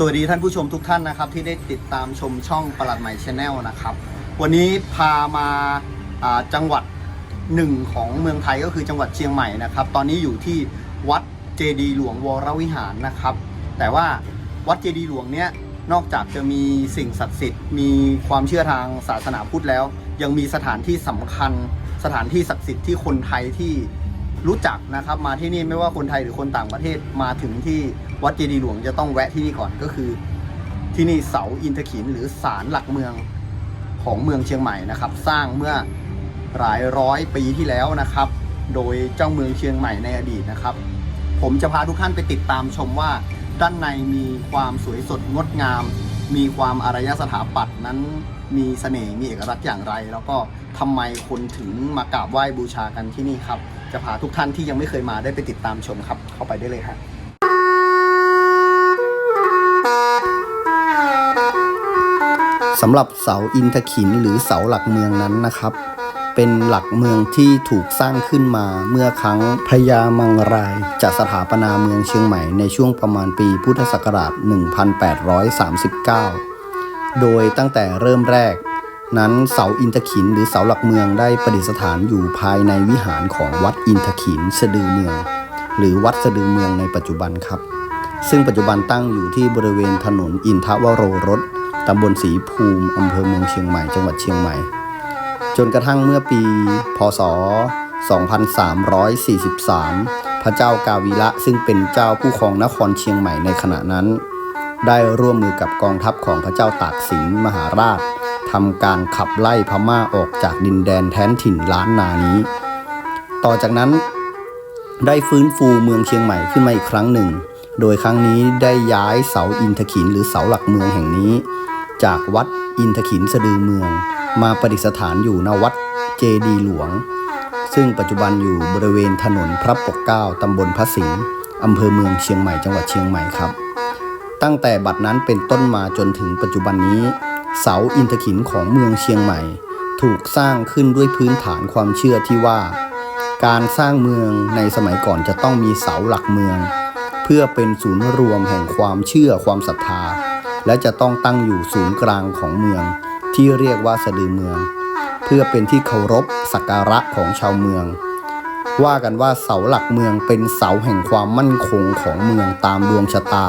สวัสดีท่านผู้ชมทุกท่านนะครับ ที่ได้ติดตามชมช่องประหลัดใหม่ชาแนลนะครับ วันนี้พามาาจังหวัดหนึ่งของเมืองไทยก็คือจังหวัดเชียงใหม่นะครับ ตอนนี้อยู่ที่วัดเจดีย์หลวงวรวิหารนะครับ แต่ว่าวัดเจดีย์หลวงเนี้ยนอกจากจะมีสิ่งศักดิ์สิทธิ์มีความเชื่อทางศาสนาพุทธแล้ว ยังมีสถานที่สำคัญ สถานที่ศักดิ์สิทธิ์ที่คนไทยที่รู้จักนะครับ มาที่นี่ไม่ว่าคนไทยหรือคนต่างประเทศมาถึงที่ วัดเจดีย์หลวงจะต้องแวะที่นี่ก่อนก็คือ ที่นี่เสาอินทขินหรือศาลหลักเมืองของเมืองเชียงใหม่นะครับ สร้างเมื่อหลายร้อยปีที่แล้วนะครับ โดยเจ้าเมืองเชียงใหม่ในอดีตนะครับ ผมจะพาทุกท่านไปติดตามชมว่า ด้านในมีความสวยสดงดงาม มีความอารยสถาปัตย์นั้นมีเสน่ห์มีเอกลักษณ์อย่างไร แล้วก็ทำไมคนถึงมากราบไหว้บูชากันที่นี่ครับ จะพาทุกท่านที่ยังไม่เคยมาได้ไปติดตามชมครับ เข้าไปได้เลยครับ สำหรับเสาอินทขินหรือเสาหลักเมืองนั้นนะครับ เป็นหลักเมืองที่ถูกสร้างขึ้นมาเมื่อครั้งพญามังรายจะสถาปนาเมืองเชียงใหม่ในช่วงประมาณปีพุทธศักราช 1839 โดยตั้งแต่เริ่มแรก นั้นเสาอินทขินหรือเสาหลักเมืองได้ประดิษฐานอยู่ภายในวิหารของวัดอินทขินสะดือเมือง หรือวัดสะดือเมืองในปัจจุบันครับ ซึ่งปัจจุบันตั้งอยู่ที่บริเวณถนนอินทวโรรส ตำบลศรีภูมิอำเภอเมืองเชียงใหม่จังหวัดเชียงใหม่ จนกระทั่งเมื่อปี พศ 2343 พระเจ้ากาวีระซึ่งเป็นเจ้าผู้ครองนครเชียงใหม่ในขณะนั้น ได้ร่วมมือกับกองทัพของพระเจ้าตากสินมหาราชทำการขับไล่พม่าออกจากดินแดนแท้นถิ่นล้านนานี้ ต่อจากนั้นได้ฟื้นฟูเมืองเชียงใหม่ขึ้นมาอีกครั้งหนึ่ง โดยครั้งนี้ได้ย้ายเสาอินทขินหรือเสาหลักเมืองแห่งนี้ จากวัดอินทขินสะดือเมือง มาประดิษฐานอยู่ณวัดเจดีหลวง ซึ่งปัจจุบันอยู่บริเวณถนนพระปกเกล้าตำบลพระสิงห์อำเภอเมืองเชียงใหม่จังหวัดเชียงใหม่ครับ ตั้งแต่บัดนั้นเป็นต้นมาจนถึงปัจจุบันนี้ เสาอินทขินของเมืองเชียงใหม่ ถูกสร้างขึ้นด้วยพื้นฐานความเชื่อที่ว่า การสร้างเมืองในสมัยก่อนจะต้องมีเสาหลักเมือง เพื่อเป็นศูนย์รวมแห่งความเชื่อความศรัทธา และจะต้องตั้งอยู่ศูนย์กลางของเมือง ที่เรียกว่าสะดือเมือง เพื่อเป็นที่เคารพสักการะของชาวเมือง ว่ากันว่าเสาหลักเมืองเป็นเสาแห่งความมั่นคงของเมืองตามดวงชะตา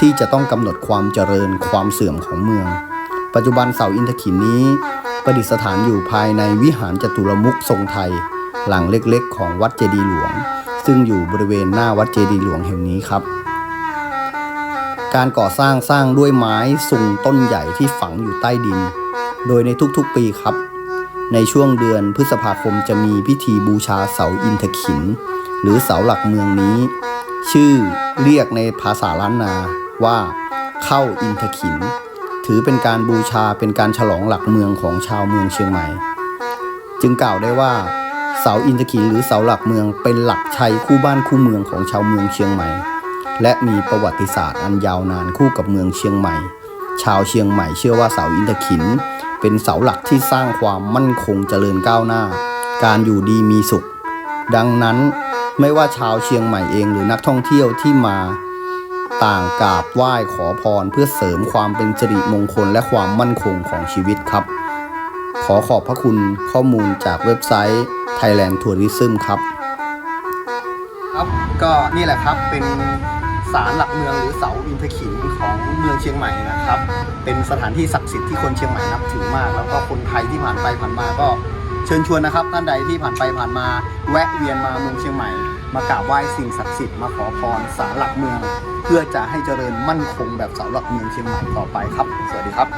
ที่จะต้องกำหนดความเจริญความเสื่อมของเมือง ปัจจุบันเสาอินทขินนี้ ประดิษฐานอยู่ภายในวิหารจตุรมุขทรงไทย หลังเล็กๆ ของวัดเจดีย์หลวง ซึ่งอยู่บริเวณหน้าวัดเจดีย์หลวงแห่งนี้ครับ การก่อสร้างสร้างด้วยไม้สูงต้นใหญ่ที่ฝังอยู่ใต้ดิน โดยในทุกๆปีครับ ในช่วงเดือนพฤษภาคมจะมีพิธีบูชาเสาอินทขิน หรือเสาหลักเมืองนี้ ชื่อเรียกในภาษาล้านนาว่า เข้าอินทขิน ถือเป็นการบูชาเป็นการฉลองหลักเมืองของชาวเมืองเชียงใหม่ จึงกล่าวได้ว่าเสาอินทขินหรือเสาหลักเมืองเป็นหลักชัยคู่บ้านคู่เมืองของชาวเมืองเชียงใหม่ และมีประวัติศาสตร์อันยาวนานคู่กับเมืองเชียงใหม่ ชาวเชียงใหม่เชื่อว่าเสาอินทขิน เป็นเสาหลักที่สร้างความมั่นคงเจริญก้าวหน้า การอยู่ดีมีสุข ดังนั้นไม่ว่าชาวเชียงใหม่เองหรือนักท่องเที่ยวที่มา ต่างกราบไหว้ขอพรเพื่อเสริมความเป็นสิริมงคลและความมั่นคงของชีวิตครับ ขอขอบพระคุณข้อมูลจากเว็บไซต์ Thailand Tourism ครับ ครับก็นี่แหละครับเป็น ศาลหลักเมืองหรือเสาอินทขินของเมืองเชียงใหม่นะครับ เป็นสถานที่ศักดิ์สิทธิ์ที่คนเชียงใหม่นับถือมาก แล้วก็คนไทยที่ผ่านไปผ่านมาก็เชิญชวนนะครับท่านใดที่ผ่านไปผ่านมาแวะเวียนมาเมืองเชียงใหม่ มากราบไหว้สิ่งศักดิ์สิทธิ์มาขอพรศาลหลักเมือง เพื่อจะให้เจริญมั่นคงแบบเสาหลักเมืองเชียงใหม่ต่อไปครับ สวัสดีครับ